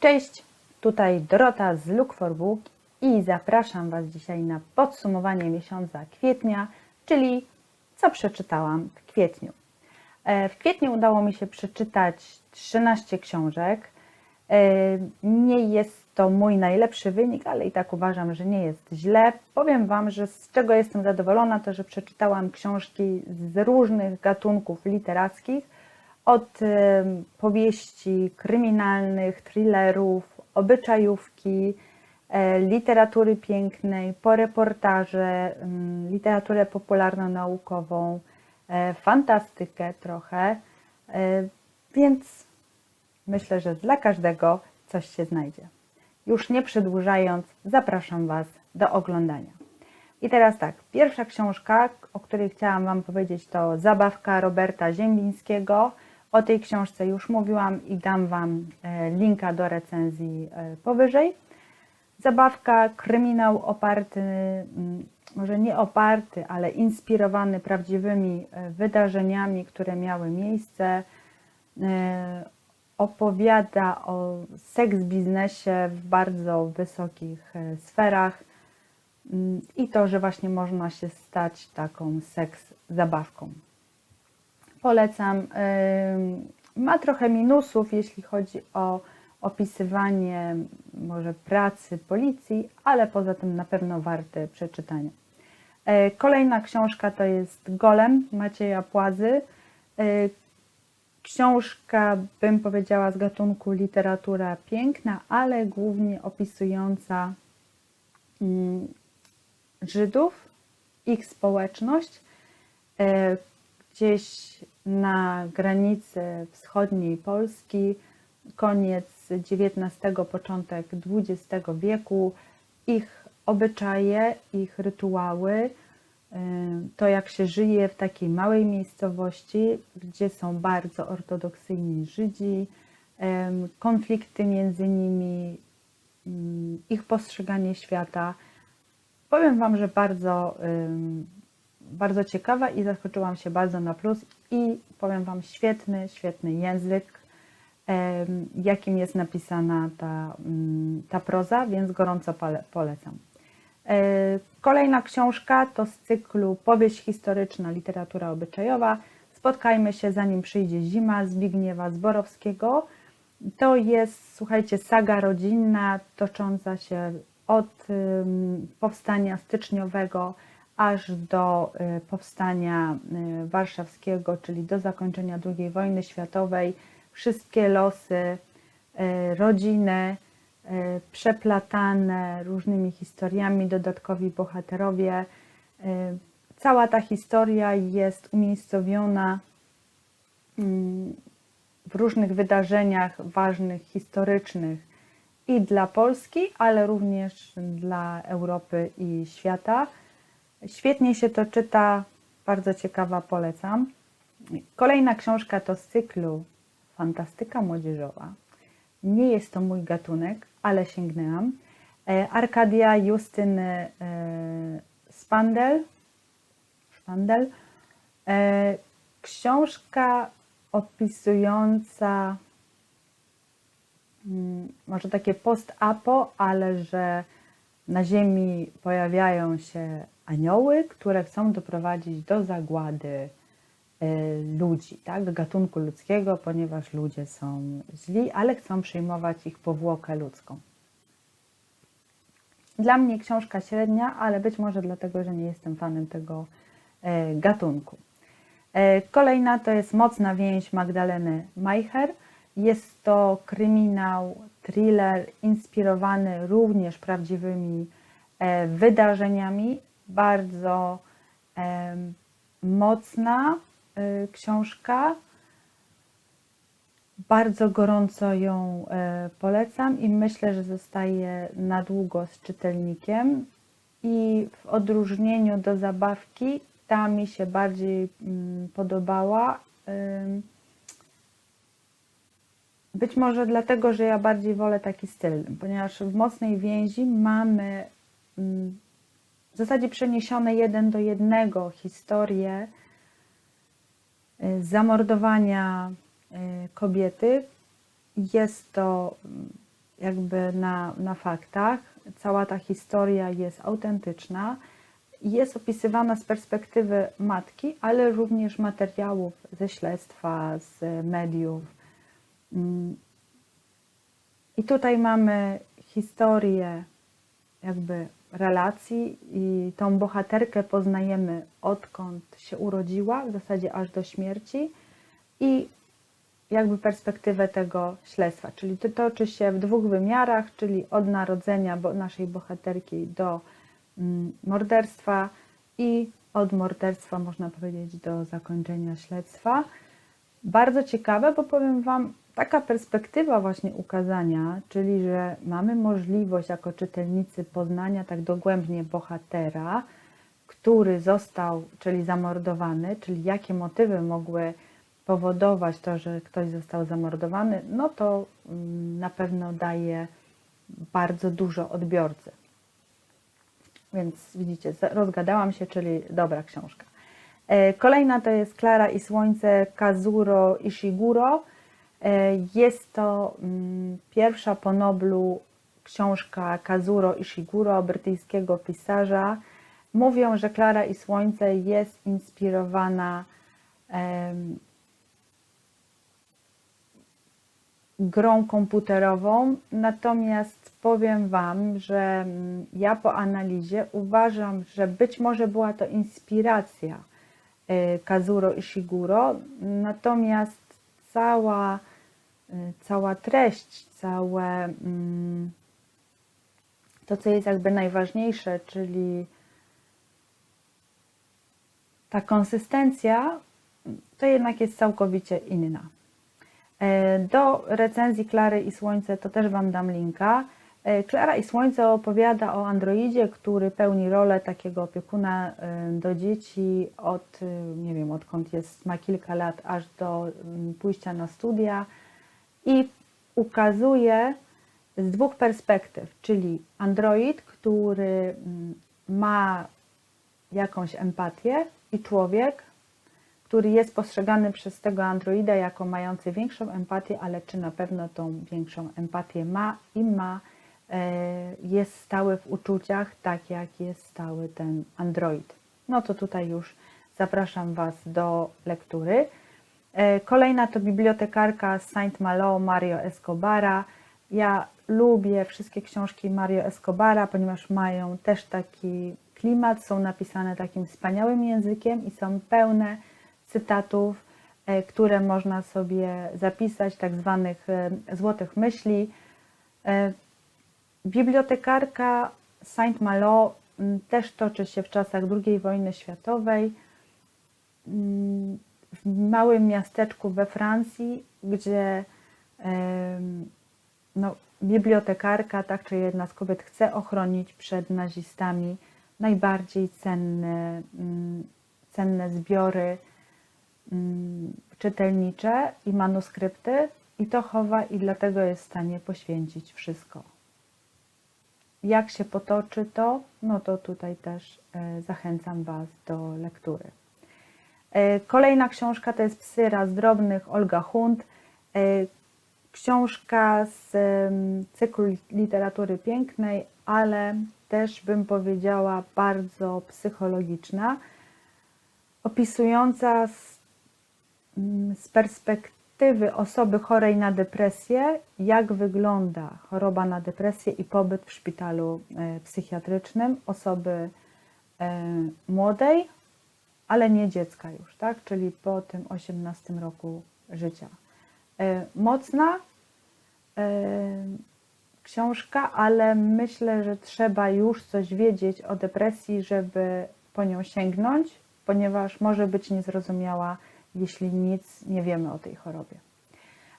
Cześć, tutaj Dorota z Look for Book i zapraszam Was dzisiaj na podsumowanie miesiąca kwietnia, czyli co przeczytałam w kwietniu. E, W kwietniu udało mi się przeczytać 13 książek. E, Nie jest to mój najlepszy wynik, ale i tak uważam, że nie jest źle. Powiem Wam, że z czego jestem zadowolona, to że przeczytałam książki z różnych gatunków literackich, od em, powieści kryminalnych, thrillerów, obyczajówki, e, literatury pięknej, po reportaże, em, literaturę popularno-naukową, e, fantastykę trochę, e, więc myślę, że dla każdego coś się znajdzie. Już nie przedłużając, zapraszam Was do oglądania. I teraz tak, pierwsza książka, o której chciałam Wam powiedzieć, to Zabawka Roberta Ziembińskiego. O tej książce już mówiłam i dam Wam e, linka do recenzji e, powyżej. Zabawka, kryminał oparty, mm, może nie oparty, ale inspirowany prawdziwymi e, wydarzeniami, które miały miejsce. Opowiada o seks biznesie w bardzo wysokich sferach mm, i to, że właśnie można się stać taką seks zabawką. Polecam. Ma trochę minusów, jeśli chodzi o opisywanie może pracy policji, ale poza tym na pewno warte przeczytania. E, Kolejna książka to jest Golem Macieja Płazy. E, Książka, bym powiedziała, z gatunku literatura piękna, ale głównie opisująca mm, Żydów, ich społeczność, e, gdzieś na granicy wschodniej Polski, koniec XIX, początek XX wieku, ich obyczaje, ich rytuały, y, to jak się żyje w takiej małej miejscowości, gdzie są bardzo ortodoksyjni Żydzi, konflikty między nimi, mm, ich postrzeganie świata. Powiem Wam, że bardzo, bardzo ciekawa i zaskoczyłam się bardzo na plus i powiem Wam świetny, świetny język, jakim jest napisana ta, mm, ta proza, więc gorąco pole- polecam. E, Kolejna książka to z cyklu Powieść historyczna, literatura obyczajowa. Spotkajmy się zanim przyjdzie zima Zbigniewa Zborowskiego. To jest, słuchajcie, saga rodzinna tocząca się od powstania styczniowego aż do y, powstania y, warszawskiego, czyli do zakończenia II wojny światowej. Wszystkie losy y, rodziny, przeplatane różnymi historiami, dodatkowi bohaterowie. Cała ta historia jest umiejscowiona mm, w różnych wydarzeniach ważnych, historycznych i dla Polski, ale również dla Europy i świata. Świetnie się to czyta, bardzo ciekawa, polecam. Kolejna książka to z cyklu Fantastyka Młodzieżowa. Nie jest to mój gatunek, ale sięgnęłam. E, Arkadia Justyny e, Spandel. Szpandel. E, Książka opisująca mm, może takie post-apo, ale że na Ziemi pojawiają się anioły, które chcą doprowadzić do zagłady y, ludzi, tak? gatunku ludzkiego, ponieważ ludzie są źli, ale chcą przyjmować ich powłokę ludzką. Dla mnie książka średnia, ale być może dlatego, że nie jestem fanem tego e, gatunku. E, Kolejna to jest Mocna więź Magdaleny Majcher. Jest to kryminał, thriller inspirowany również prawdziwymi e, wydarzeniami. Bardzo mocna e, książka. Bardzo gorąco ją e, polecam i myślę, że zostaje na długo z czytelnikiem. I w odróżnieniu do zabawki, ta mi się bardziej mm, podobała. Być może dlatego, że ja bardziej wolę taki styl, ponieważ w mocnej więzi mamy mm, w zasadzie przeniesione jeden do jednego historię y, zamordowania y, kobiety. Jest to mm, jakby na, na faktach. Cała ta historia jest autentyczna jest opisywana z perspektywy matki, ale również materiałów ze śledztwa, z mediów. Mm. I tutaj mamy historię jakby relacji i tą bohaterkę poznajemy odkąd się urodziła, w zasadzie aż do śmierci i jakby perspektywę tego śledztwa, czyli to toczy się w dwóch wymiarach, czyli od narodzenia naszej bohaterki do mm, morderstwa i od morderstwa można powiedzieć do zakończenia śledztwa. Bardzo ciekawe, bo powiem Wam, taka perspektywa właśnie ukazania, czyli że mamy możliwość jako czytelnicy poznania tak dogłębnie bohatera, który został, czyli zamordowany, czyli jakie motywy mogły powodować to, że ktoś został zamordowany, no to mm, na pewno daje bardzo dużo odbiorcy. Więc widzicie, rozgadałam się, czyli dobra książka. E, Kolejna to jest Klara i Słońce Kazuro Ishiguro. E, Jest to mm, pierwsza po Noblu książka Kazuro Ishiguro, brytyjskiego pisarza. Mówią, że Klara i Słońce jest inspirowana grą komputerową, natomiast powiem Wam, że mm, ja po analizie uważam, że być może była to inspiracja y, Kazuro Ishiguro, natomiast cała, y, cała treść, całe mm, to, co jest jakby najważniejsze, czyli ta konsystencja, to jednak jest całkowicie inna. E, Do recenzji Klary i Słońce to też Wam dam linka. E, Klara i Słońce opowiada o androidzie, który pełni rolę takiego opiekuna e, do dzieci od, e, nie wiem, odkąd jest, ma kilka lat, aż do mm, pójścia na studia i ukazuje z dwóch perspektyw, czyli android, który mm, ma jakąś empatię i człowiek, który jest postrzegany przez tego androida jako mający większą empatię, ale czy na pewno tą większą empatię ma i ma, jest stały w uczuciach, tak jak jest stały ten android. No to tutaj już zapraszam Was do lektury. E, Kolejna to bibliotekarka Saint Malo Mario Escobara. Ja lubię wszystkie książki Mario Escobara, ponieważ mają też taki klimat, są napisane takim wspaniałym językiem i są pełne cytatów, e, które można sobie zapisać, tak zwanych e, złotych myśli. Bibliotekarka Saint Malo m, też toczy się w czasach II wojny światowej mm, w małym miasteczku we Francji, gdzie no, bibliotekarka, tak czy jedna z kobiet, chce ochronić przed nazistami najbardziej cenne, mm, cenne zbiory mm, czytelnicze i manuskrypty i to chowa i dlatego jest w stanie poświęcić wszystko. Jak się potoczy to, no to tutaj też e, zachęcam Was do lektury. E, Kolejna książka to jest Psyra z drobnych Olga Hunt. E, Książka z cyklu literatury pięknej, ale też bym powiedziała bardzo psychologiczna, opisująca z, mm, z perspektywy osoby chorej na depresję, jak wygląda choroba na depresję i pobyt w szpitalu e, psychiatrycznym osoby e, młodej, ale nie dziecka już, tak? czyli po tym 18 roku życia. E, Mocna książka, ale myślę, że trzeba już coś wiedzieć o depresji, żeby po nią sięgnąć, ponieważ może być niezrozumiała, jeśli nic nie wiemy o tej chorobie.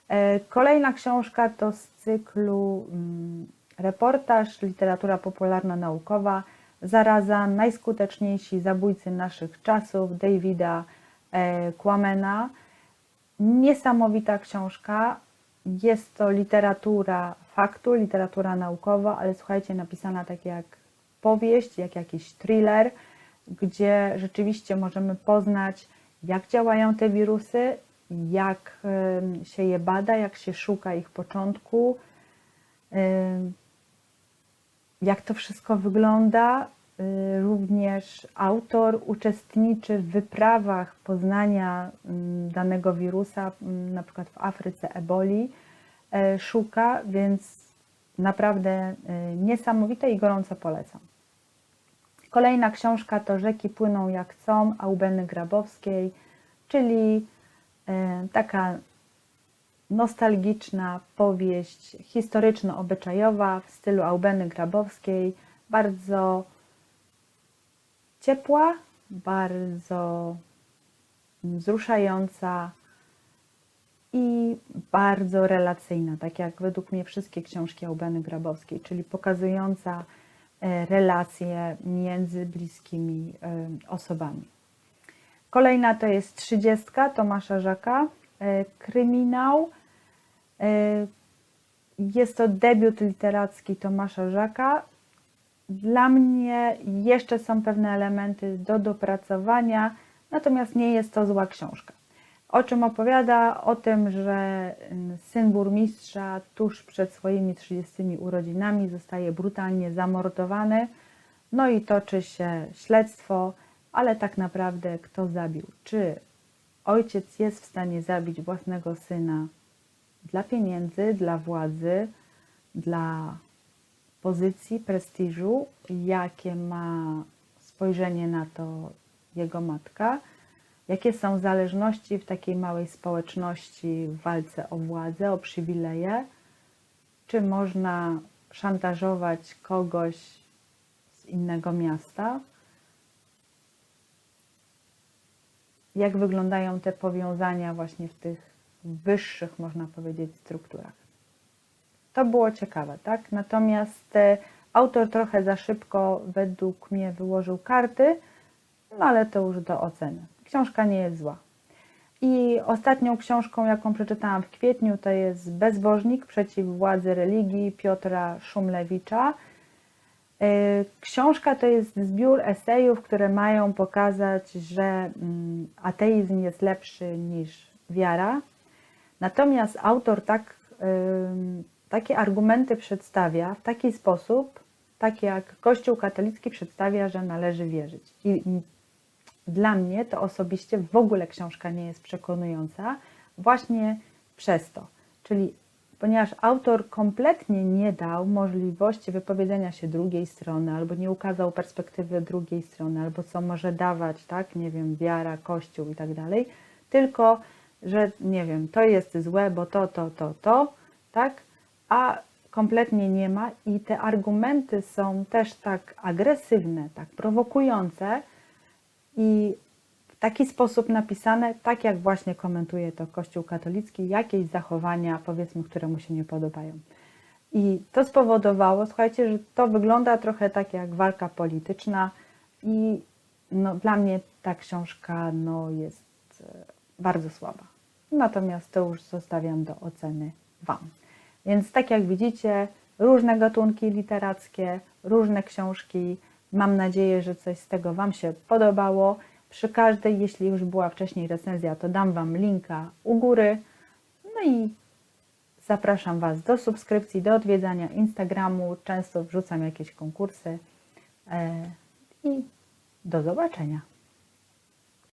E, Kolejna książka to z cyklu mm, reportaż, literatura popularno-naukowa, Zaraza, najskuteczniejsi zabójcy naszych czasów, Davida e, Quamena. Niesamowita książka. Jest to literatura faktu, literatura naukowa, ale słuchajcie, napisana tak jak powieść, jak jakiś thriller, gdzie rzeczywiście możemy poznać, jak działają te wirusy, jak się je bada, jak się szuka ich początku, Jak to wszystko wygląda? Y, Również autor uczestniczy w wyprawach poznania danego wirusa, na przykład w Afryce eboli, e, szuka, więc naprawdę y, niesamowite i gorąco polecam. Kolejna książka to Rzeki płyną jak chcą Aubeny Grabowskiej, czyli e, taka nostalgiczna powieść historyczno-obyczajowa w stylu Aubeny Grabowskiej, bardzo ciepła, bardzo wzruszająca i bardzo relacyjna, tak jak według mnie wszystkie książki Aubeny Grabowskiej, czyli pokazująca relacje między bliskimi e, osobami. Kolejna to jest trzydziestka Tomasza Żaka, e, kryminał. E, Jest to debiut literacki Tomasza Żaka. Dla mnie jeszcze są pewne elementy do dopracowania, natomiast nie jest to zła książka. O czym opowiada? O tym, że mm, syn burmistrza tuż przed swoimi 30 urodzinami zostaje brutalnie zamordowany. No i toczy się śledztwo, ale tak naprawdę kto zabił? Czy ojciec jest w stanie zabić własnego syna dla pieniędzy, dla władzy, dla pozycji, prestiżu, jakie ma spojrzenie na to jego matka, jakie są zależności w takiej małej społeczności w walce o władzę, o przywileje, czy można szantażować kogoś z innego miasta, jak wyglądają te powiązania właśnie w tych wyższych, można powiedzieć, strukturach. To było ciekawe, tak? Natomiast e, autor trochę za szybko według mnie wyłożył karty, no ale to już do oceny. Książka nie jest zła. I ostatnią książką, jaką przeczytałam w kwietniu, to jest Bezbożnik przeciw władzy religii Piotra Szumlewicza. E, Książka to jest zbiór esejów, które mają pokazać, że mm, ateizm jest lepszy niż wiara. Natomiast autor tak, ym, takie argumenty przedstawia w taki sposób, tak jak Kościół katolicki przedstawia, że należy wierzyć. I dla mnie to osobiście w ogóle książka nie jest przekonująca, właśnie przez to. Czyli ponieważ autor kompletnie nie dał możliwości wypowiedzenia się drugiej strony, albo nie ukazał perspektywy drugiej strony, albo co może dawać, tak, nie wiem, wiara, kościół i tak dalej, tylko, że nie wiem, to jest złe, bo to, to, to, to, tak, a kompletnie nie ma i te argumenty są też tak agresywne, tak prowokujące i w taki sposób napisane, tak jak właśnie komentuje to Kościół katolicki, jakieś zachowania, powiedzmy, które mu się nie podobają. I to spowodowało, słuchajcie, że to wygląda trochę tak jak walka polityczna i no, dla mnie ta książka no, jest e, bardzo słaba. Natomiast to już zostawiam do oceny Wam. Więc tak jak widzicie, różne gatunki literackie, różne książki. Mam nadzieję, że coś z tego Wam się podobało. Przy każdej, jeśli już była wcześniej recenzja, to dam Wam linka u góry. No i zapraszam Was do subskrypcji, do odwiedzania Instagramu. Często wrzucam jakieś konkursy. E, I do zobaczenia.